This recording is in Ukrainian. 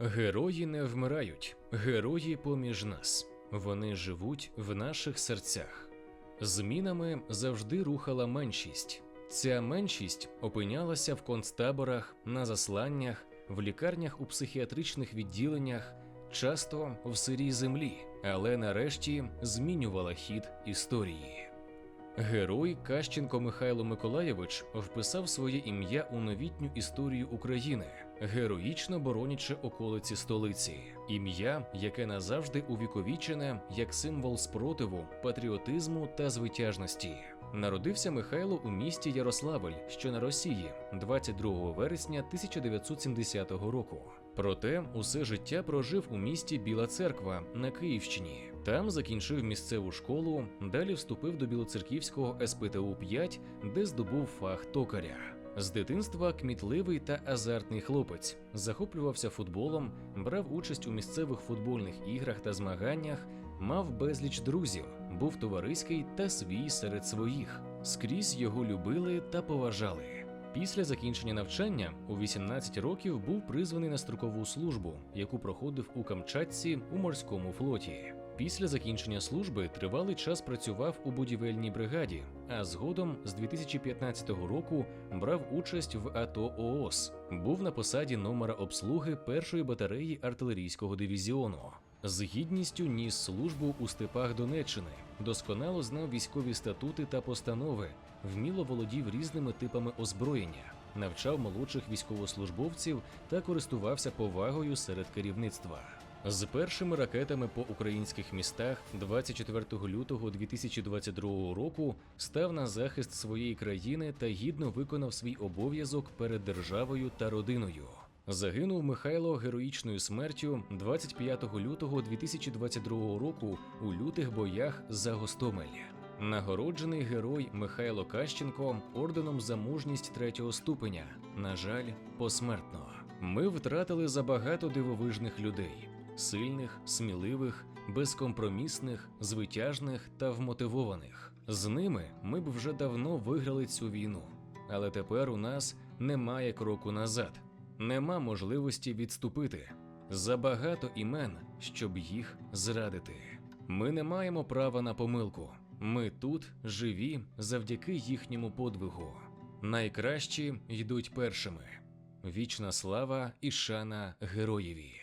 Герої не вмирають, герої поміж нас. Вони живуть в наших серцях. Змінами завжди рухала меншість. Ця меншість опинялася в концтаборах, на засланнях, в лікарнях у психіатричних відділеннях, часто в сирій землі, але нарешті змінювала хід історії. Герой Кащенко Михайло Миколаєвич вписав своє ім'я у новітню історію України, героїчно боронячи околиці столиці. Ім'я, яке назавжди увіковічене як символ спротиву, патріотизму та звитяжності. Народився Михайло у місті Ярославль, що на Росії, 22 вересня 1970 року. Проте усе життя прожив у місті Біла Церква на Київщині. Там закінчив місцеву школу, далі вступив до Білоцерківського СПТУ 5, де здобув фах токаря. З дитинства кмітливий та азартний хлопець, захоплювався футболом, брав участь у місцевих футбольних іграх та змаганнях, мав безліч друзів, був товариський та свій серед своїх. Скрізь його любили та поважали. Після закінчення навчання у 18 років був призваний на строкову службу, яку проходив у Камчатці у морському флоті. Після закінчення служби тривалий час працював у будівельній бригаді, а згодом з 2015 року брав участь в АТО ООС. Був на посаді номера обслуги першої батареї артилерійського дивізіону. З гідністю ніс службу у степах Донеччини, досконало знав військові статути та постанови, вміло володів різними типами озброєння, навчав молодших військовослужбовців та користувався повагою серед керівництва. З першими ракетами по українських містах 24 лютого 2022 року став на захист своєї країни та гідно виконав свій обов'язок перед державою та родиною. Загинув Михайло героїчною смертю 25 лютого 2022 року у лютих боях за Гостомель. Нагороджений герой Михайло Кащенко орденом за мужність третього ступеня. На жаль, посмертно. Ми втратили забагато дивовижних людей: сильних, сміливих, безкомпромісних, звитяжних та вмотивованих. З ними ми б вже давно виграли цю війну. Але тепер у нас немає кроку назад, нема можливості відступити. Забагато імен, щоб їх зрадити. Ми не маємо права на помилку. Ми тут живі завдяки їхньому подвигу. Найкращі йдуть першими. Вічна слава і шана героєві.